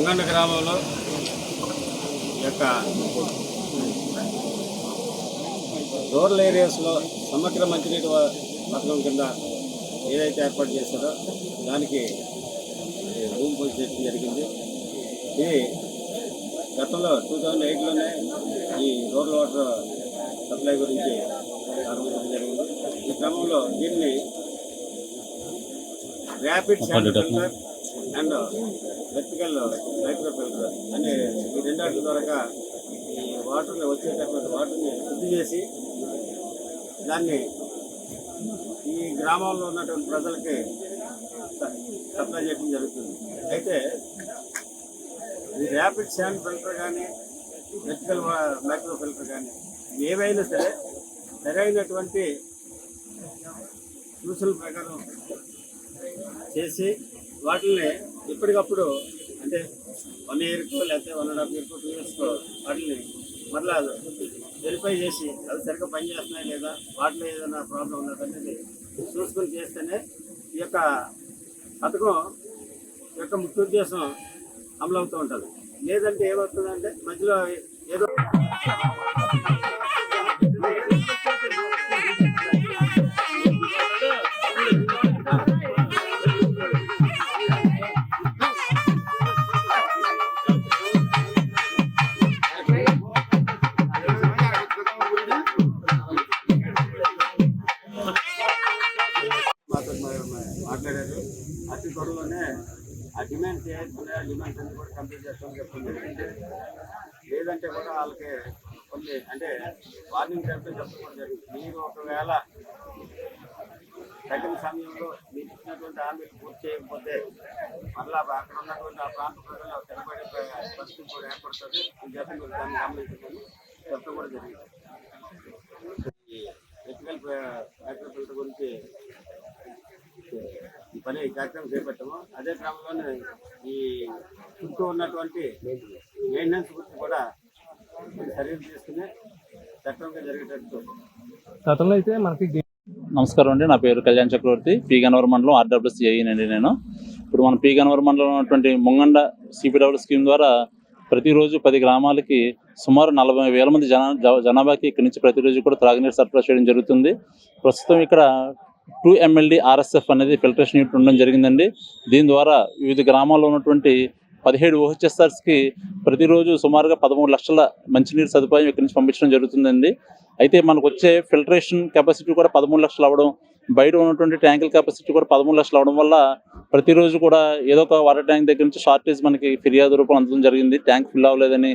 ముంగండ గ్రామంలో యొక్క రూరల్ ఏరియాస్లో సమగ్ర మంచినీటి పథకం కింద ఏదైతే ఏర్పాటు చేశారో దానికి భూమి పూజ చేయడం జరిగింది. ఇది గతంలో టూ థౌజండ్ ఎయిట్లోనే ఈ రూరల్ వాటర్ సప్లై గురించి ప్రారంభించడం జరిగింది. ఈ క్రమంలో దీన్ని rapid filter and electrical micro filter అనే ఈ రెండాటి ద్వారా ఈ వాటర్ని వచ్చేటటువంటి వాటర్ని శుద్ధి చేసి దాన్ని ఈ గ్రామంలో ఉన్నటువంటి ప్రజలకి స- సప్లై చేయడం జరుగుతుంది. అయితే ఈ ర్యాపిడ్ శాండ్ ఫిల్టర్ కానీ ఎలక్ట్రికల్ మైక్రో ఫిల్టర్ కానీ ఏవైనా సరే సరైనటువంటి సూచనల ప్రకారం చేసి వాటిని ఎప్పటికప్పుడు అంటే వన్ ఇయర్కో లేకపోతే వన్ అండ్ హాఫ్ ఇయర్కో టూ ఇయర్స్కో వాటిని మరలా వెరిఫై చేసి అవి సరిగ్గా పనిచేస్తున్నాయి లేదా వాటిలో ఏదైనా ప్రాబ్లం ఉన్నది అనేది చూసుకొని చేస్తేనే ఈ యొక్క పథకం యొక్క ముఖ్య ఉద్దేశం అమలవుతూ ఉంటుంది. లేదంటే ఏమవుతుందంటే మధ్యలో ఏదో మాట్లాడారు. అతి త్వరలోనే ఆ డిమాండ్ ఆ డిమాండ్స్ అన్ని కూడా కంప్లీట్ చేస్తామని జరిగింది లేదంటే కూడా వాళ్ళకి కొన్ని అంటే వార్నింగ్ చెప్పడం చెప్పడం జరిగింది. మీరు ఒకవేళ తగిన సమయంలో మీరు ఇచ్చినటువంటి హామీలు పూర్తి చేయకపోతే మళ్ళీ అక్కడ ఉన్నటువంటి ఆ ప్రాంత ప్రజలు తెలబడే పరిస్థితి కూడా ఏర్పడుతుంది. ఈ జత మీరు దాన్ని గమనించమని చెప్పడం కూడా జరిగింది. ఈ ఎలక్ట్రికల్ ఫిల్టర్ గురించి పని ఈ కార్యక్రమం చేపట్టాము. అదే క్రమంలోనే ఈ చుట్టూ ఉన్నటువంటి మెయింటెనెన్స్ గురించి కూడా చర్యలు తీసుకుని చట్టంగా జరిగేటట్టు. గతంలో అయితే మనకి నమస్కారం అండి. నా పేరు కళ్యాణ్ చక్రవర్తి. పీ గన్నవరం మండలం ఆర్డబ్ల్యూసీ అండి నేను. ఇప్పుడు మన పీ గన్నవరం మండలం ఉన్నటువంటి ముంగండ సిపిడబ్ల్యూ స్కీమ్ ద్వారా ప్రతిరోజు పది గ్రామాలకి సుమారు నలభై వేల మంది జనా జనాభాకి ఇక్కడి నుంచి ప్రతిరోజు కూడా త్రాగునీరు సరఫరా చేయడం జరుగుతుంది. ప్రస్తుతం ఇక్కడ టూ ఎంఎల్డి ఆర్ఎస్ఎఫ్ అనేది ఫిల్టరేషన్ యూనిట్ ఉండడం జరిగిందండి. దీని ద్వారా వివిధ గ్రామాల్లో ఉన్నటువంటి పదిహేడు ఓహెచ్ఎస్ఆర్స్కి ప్రతిరోజు సుమారుగా పదమూడు లక్షల మంచినీరు సదుపాయం ఇక్కడి నుంచి పంపించడం జరుగుతుందండి. అయితే మనకు వచ్చే ఫిల్టరేషన్ కెపాసిటీ కూడా పదమూడు లక్షలు అవ్వడం బయట ఉన్నటువంటి ట్యాంకుల కెపాసిటీ కూడా పదమూడు లక్షలు అవడం వల్ల ప్రతిరోజు కూడా ఏదో ఒక వాటర్ ట్యాంక్ దగ్గర నుంచి షార్టేజ్ మనకి ఫిర్యాదు రూపంలో అందడం జరిగింది. ట్యాంక్ ఫిల్ అవ్వలేదని